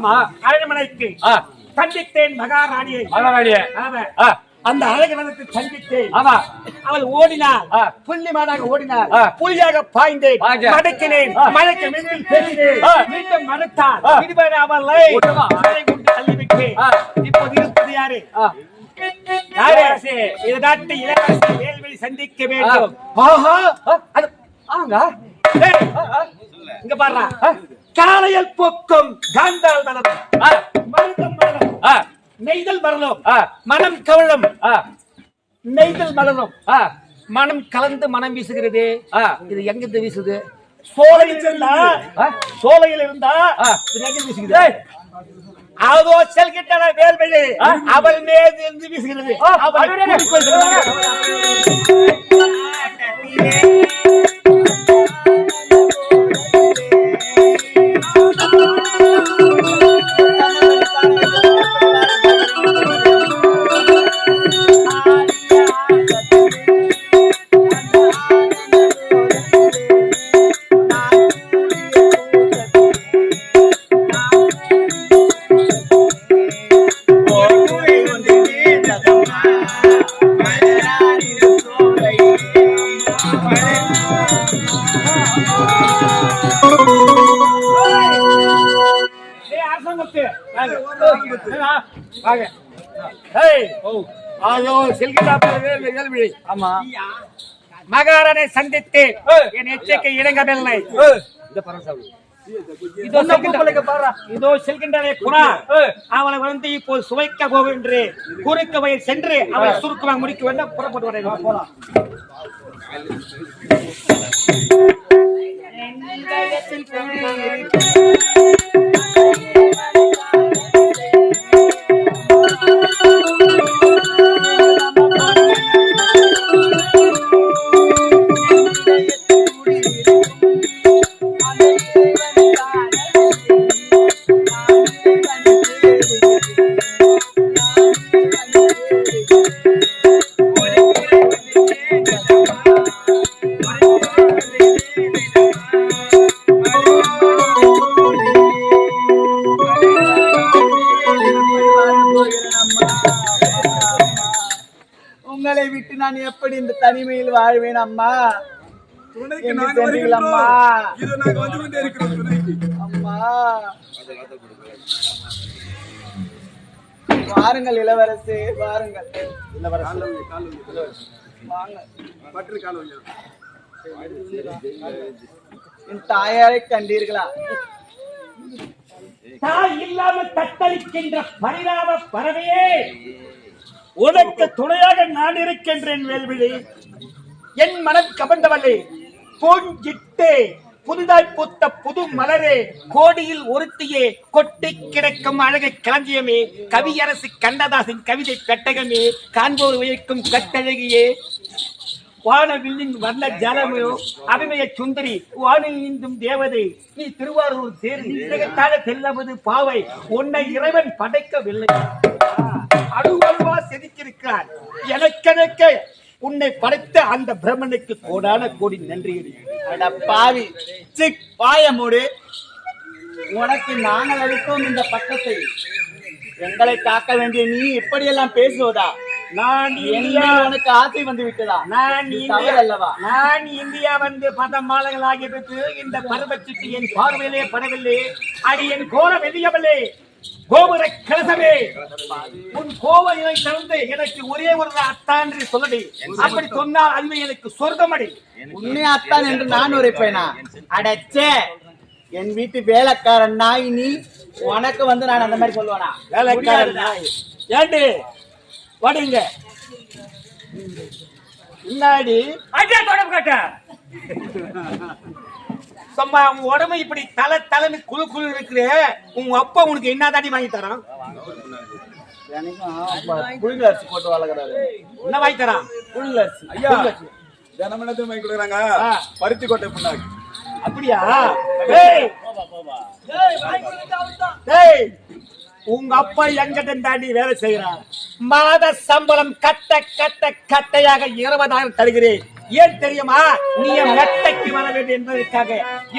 ஆமா. அரண்மனைக்கு சந்தித்தேன் மகாராணியை. மகாராணியே. அந்த அழகனத்தை சந்தித்தேன். ஆமா. அவள் ஓடினாள். புள்ளி மாடாக ஓடினாள். புலியாக பாய்ந்தேன். பாய்ந்த. மடக்கினேன். ஆ. மடக்க மீண்டும் பெருகினேன் ஆ. மீண்டும் மடத்தாள் ஆ. இதுவரை அவளை கொண்டு தள்ளிவிட்டேன். இப்போது இருப்பது யாரு? இளவரசி. இது நாட்டு இளவரசி சந்திக்க வேண்டும். ஆஹா. ஆங்க இங்க ஆ. காலையில் பொக்கும் காந்தால் ஆ, மருதம் மலரும். நெய்தல் மலரும். மனம் கவழும். ஆ, நெய்தல் மலரும். மனம் கலந்து மனம் வீசுகிறது. இது எங்கிருந்து வீசுது? சோலையில் இருந்தா. சோலையில் இருந்தா ஆ. இது எங்க வீசுகிறது? அதோ செல்கின்றன வேல்வழி ஆ. அவள் மீது இருந்து வீசுகிறது. அவளை வாங்க. ஏய், அதோ. ஆமா. மகாராணை சந்தித்து. என் எச்சரிக்கை இணங்கவில்லை. இந்த இதோ செல்கின்றனே குணா வந்து இப்போ சுவைக்க போகின்று குறுக்க வயல் சென்று அவளை சுருக்கமாக முடிக்க வேண்டும். புறப்பட்டு வரேன் போலாம் உங்களை வாழ்வேன் அம்மா. துணைக்கு எங்க நாங்க சென்றீர்கள் அம்மா? வருகின்றோம் இதோ நாங்க வந்து கொண்டே இருக்கிறோம் துணைக்கு. அம்மா. வாருங்கள் இளவரசே வாருங்கள். இளவரசே வாங்க பற்று காலம் என் தாயாரை கண்டீர்களா? தாய் இல்லாமல் தத்தளிக்கின்ற பரிதாப பறவையே உனக்கு துணையாக நான் இருக்கின்றேன் வேல்விழி. என் மனம் கவர்ந்தவளே பூஞ்சிட்டே புதிதாய் பூத்த புது மலரே கோடியில் ஒருத்தியே கொட்டி கிடக்கும் அழகை களஞ்சியமே கவியரசு கண்ணதாசின் கவிதை பெட்டகமே காண்போர் உயர்க்கும் கட்டழகியே. வானவில்லின் வர்ண ஜலமோ அபிமய சுந்தரி வானில் தேவதை நீ திருவாரூர் தேர் நிச்சயத்தாழ செல்லவது பாவை உன்னை இறைவன் படைக்கவில்லை. அணுவல்வா செதுக்கியிருக்கிறார். எனக்கெனக்க உன்னை படைத்த அந்த பிரம்மனுக்கு கோடான கோடி நன்றி. அட பாவி. சிக் பாயமோடு உனக்கு நாங்கள் அளித்தோம் இந்த பட்டத்தை. எங்களை காக்க வேண்டிய நீ இப்படியெல்லாம் பேசுவதா? நான் இந்தியா உனக்கு ஆசை வந்து விட்டதா? நான் அல்லவா நான் இந்தியா வந்து பத மாதங்களாகிவிட்டு இந்த பருவச்சிட்டு என் பார்வையிலே படவில்லை. அடி என் கோர வெளியவில்லை கோபுர கலசமே. உன் கோவையை தந்து எனக்கு ஒரே ஒரு அத்தான் என்று சொல்லடி. அப்படி சொன்னால் அதுவே எனக்கு சொர்க்கமடி. உன்னை அத்தான் என்று நான் உரைப்பேனா? அடச்சே. என் வீட்டு வேலைக்காரன் நாய் நீ உனக்கு வந்து நான் அந்த மாதிரி சொல்லுவேனா? வேலைக்காரன். நாய். ஏண்டி? வாடிங்க. முன்னாடி அடியா தொடர்பு சும்மா உன் உடம்பு இப்படி தலை தலைமை குழு குழு இருக்கிற உங்க அப்பா உனக்கு என்ன தாண்டி வாங்கி தரான்? புழுங்கல் அரிசி போட்டு வளர்க்குறாரு. என்ன வாங்கி தரான்? புழுங்கல் அரிசி. ஐயா. வாங்கி கொடுக்குறாங்க. பருத்தி கொட்டை புண்ணாக்கு. அப்படியா? ஏய். ஏய் உங்க அப்பா எங்கிட்ட தாண்டி வேலை செய்யறான் மாத சம்பளம் கட்ட கட்ட கட்டையாக இருபதாயிரம் தருகிறேன். ஏன் தெரியுமா? நீ என் மெட்டைக்கு வர வேண்டும் என்பதற்காக.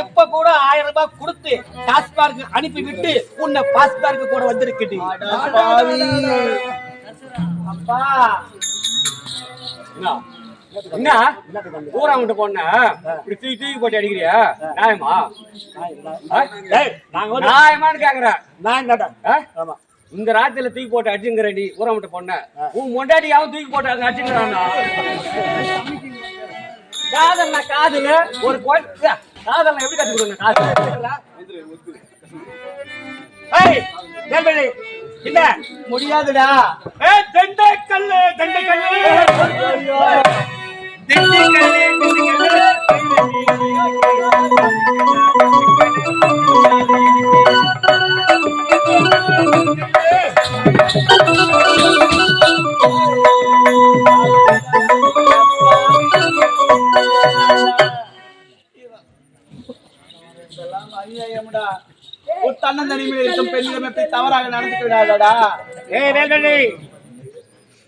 இப்ப கூட ஆயிரம் ரூபாய் கொடுத்து டாஸ்மார்க் அனுப்பி விட்டு உன்னை பாஸ்மார்க் கூட வந்திருக்குது. பாவி. அப்பா. என்ன? ஊரா விட்டு போன? இப்படி தூக்கி தூக்கி போட்டு அடிக்கிறியா? நியாயமா? நியாயமான்னு கேக்குறேன். நான்? ஆமா. இந்த ராத்திரில தூக்கி போட்டு அடிச்சுங்கிறடி ஊரா விட்டு போன. உன் தூக்கி போட்டு அடிச்சுங்கிறானா காதல்னா காதல் ஒரு காதல் எப்படி கத்து கொடுங்க? காதல். என்ன? முடியாதுடா. தெண்டைக்கல்லு திண்டுக்கல்லு திண்டுக்கல்லு. தன்னந்தனிமையில் இருக்கும் பெண்ணிடம் எப்படி தவறாக நடந்துக்க விடாதடா. ஏய் வேல்வெளி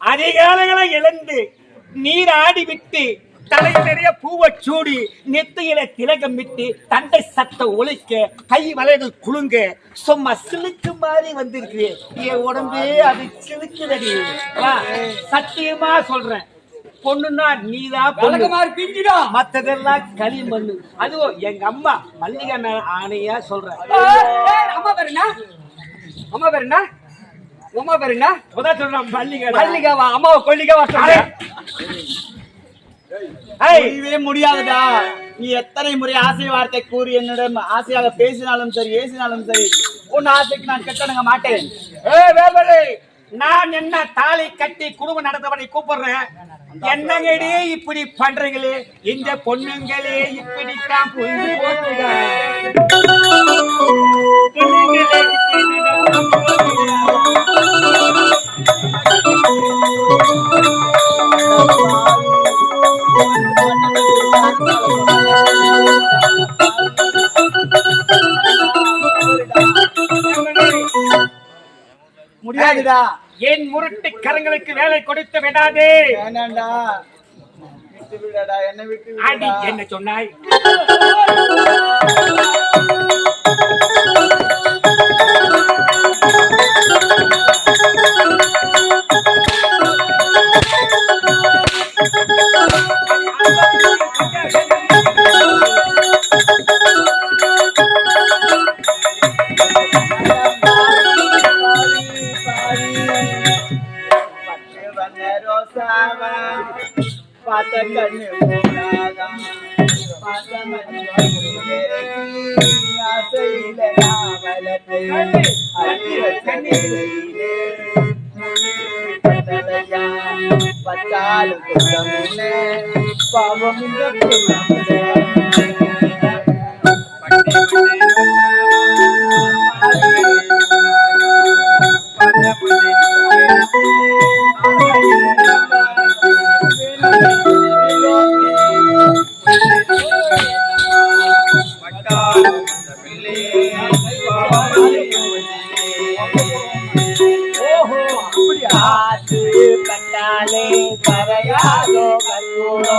அதிகாலைகளை இழந்து நீர் ஆடி விட்டு தலை நிறைய பூவை சூடி நெத்தியில திலகம் விட்டு தண்டை சத்த ஒழிக்க கை வலைகள் குலுங்க சும்மா சிலுக்கு மாதிரி வந்திருக்கிறேன் என் உடம்பே அது சிலுக்குதடி. வா, சத்தியமா சொல்றேன். பொண்ணுன்னா நீதான் பொண்ணு. பிஞ்சிடா மத்ததெல்லாம் களிமண்ணு. அதுவும் எங்க அம்மா மல்லிகை மேல ஆணையா சொல்றேன் அம்மா பேரு என்ன? அம்மா பேரு என்ன? உமா பேரு என்ன? முதல் சொல்றேன் மல்லிகை. மல்லிகாவா? அம்மாவை. ஏய், முடியவே முடியாதுடா. நீ எத்தனை முறை ஆசை வார்த்தை கூறி என்னிடம் ஆசையாக பேசினாலும் சரி ஏசினாலும் சரி உன் ஆசைக்கு நான் கெட்டணுங்க மாட்டேன். நான் என்ன தாலி கட்டி குடும்பம் நடத்தவனை கூப்பிடுறேன்? என்னங்கடே இப்படி பண்றீங்களே? இந்த பொண்ணுங்களே இப்படித்தான் புரிஞ்சு போச்சுங்க முடியாதுடா. என் முரட்டு கரங்களுக்கு வேலை கொடுத்து விடாதே? என்ன சொன்னாய்? ಕೃಷ್ಣನಯ್ಯ ಪತ್ತಾಲು ಕುಲಮನೆ ಪಾವಮಿದ ಕುಲಮನೆ Thank you. காத்து கண்டாலே கரையாதோ கல்லூரோ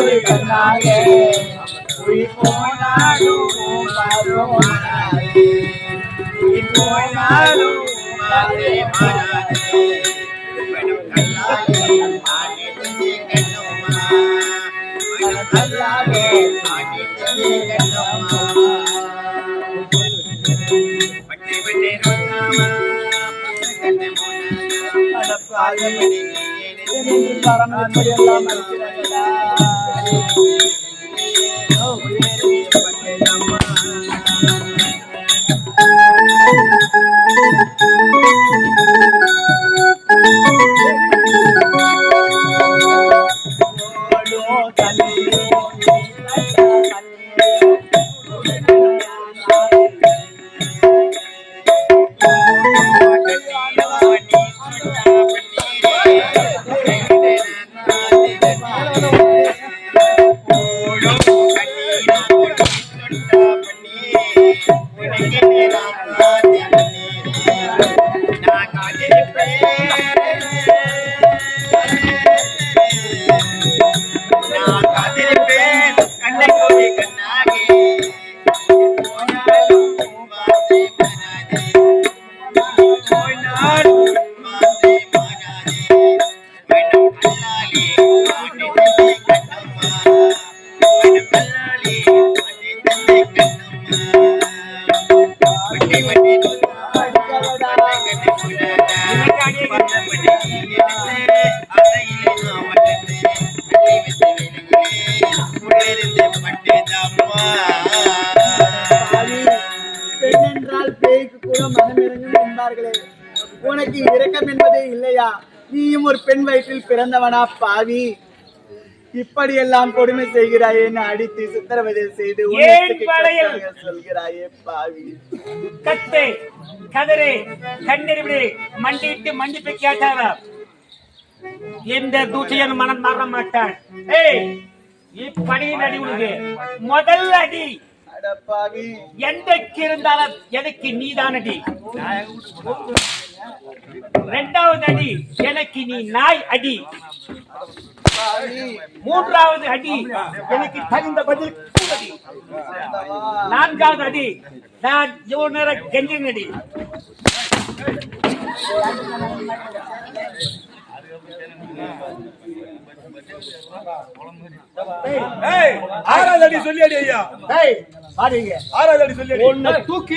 காத்திருப்பேன் போனாலும் மாறே மாறாதே மனம் கல்லாலே ஆடித்ததே கண்ணம்மா மனம் கல்லாலே ஆடித்ததே கண்ணம்மா பட்டை பட்டை கண்ண மோனா பாவி, பெண் என்றால் பேய்க்கு கூட மனம் இறங்கும் என்பார்களே. உனக்கு இரக்கம் என்பதே இல்லையா? நீயும் ஒரு பெண் வயிற்றில் பிறந்தவனா பாவி. இப்படியெல்லாம் கொடுமை செய்கிறாயே அடித்து சித்திரவதை செய்து சொல்கிறாயே பாவி. கத்து கதறு கண்ணெறிவிடு மண்டிட்டு மன்னிப்பு கேட்டாரா எந்த தூசியன் மனம் மாற மாட்டான்? ஏய் இப்படியின் அடி உனக்கு. முதல் அடி. எந்தக்கு இருந்தாலும் எனக்கு நீதான் அடி. இரண்டாவது அடி எனக்கு நீ நாய் அடி. மூன்றாவது அடி. எனக்கு தகுந்த பதில் நான்காவது அடி. நான் இவ்வளவு நேரம் கெஞ்சின் அடி ஆறாவது அடி சொல்லி அடி ஐயா பாருங்க ஆறாவது அடி சொல்லி உன்னை தூக்கி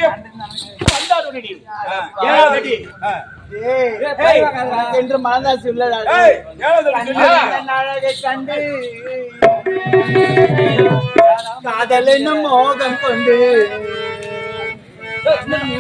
ஏழாவது அடி. என்று மனதாசி அழகை கண்டு காதல் என்னும் மோகம் கொண்டு கண்ணாடி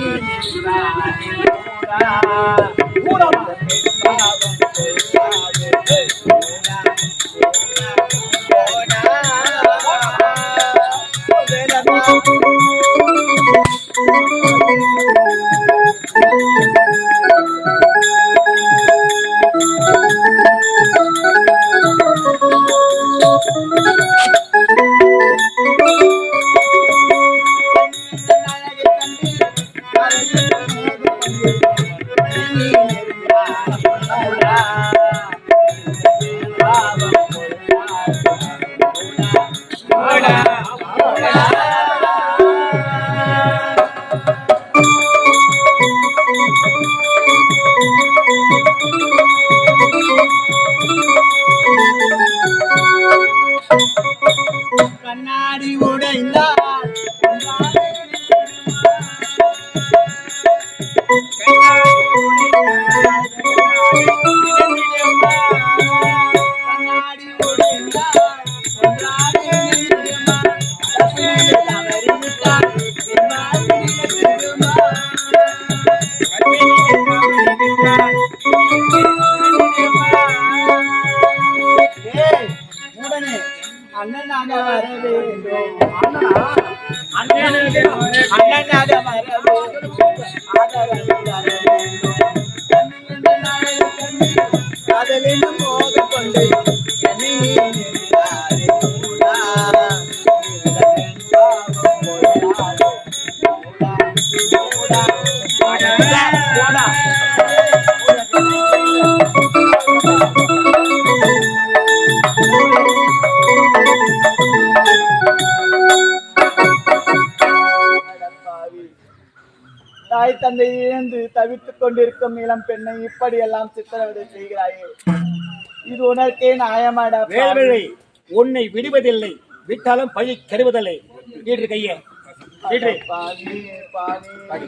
தாய் தந்தை இழந்து தவித்துக் கொண்டிருக்கும் இளம் பெண்ணை இப்படியெல்லாம் சித்திரவதை செய்கிறாயே? இது உனக்கே நியாயமாடா வேலை உன்னை விடுவதில்லை. விட்டாலும் பழி கருவதில்லை வீடு கையே. வீடு பாதி பாதி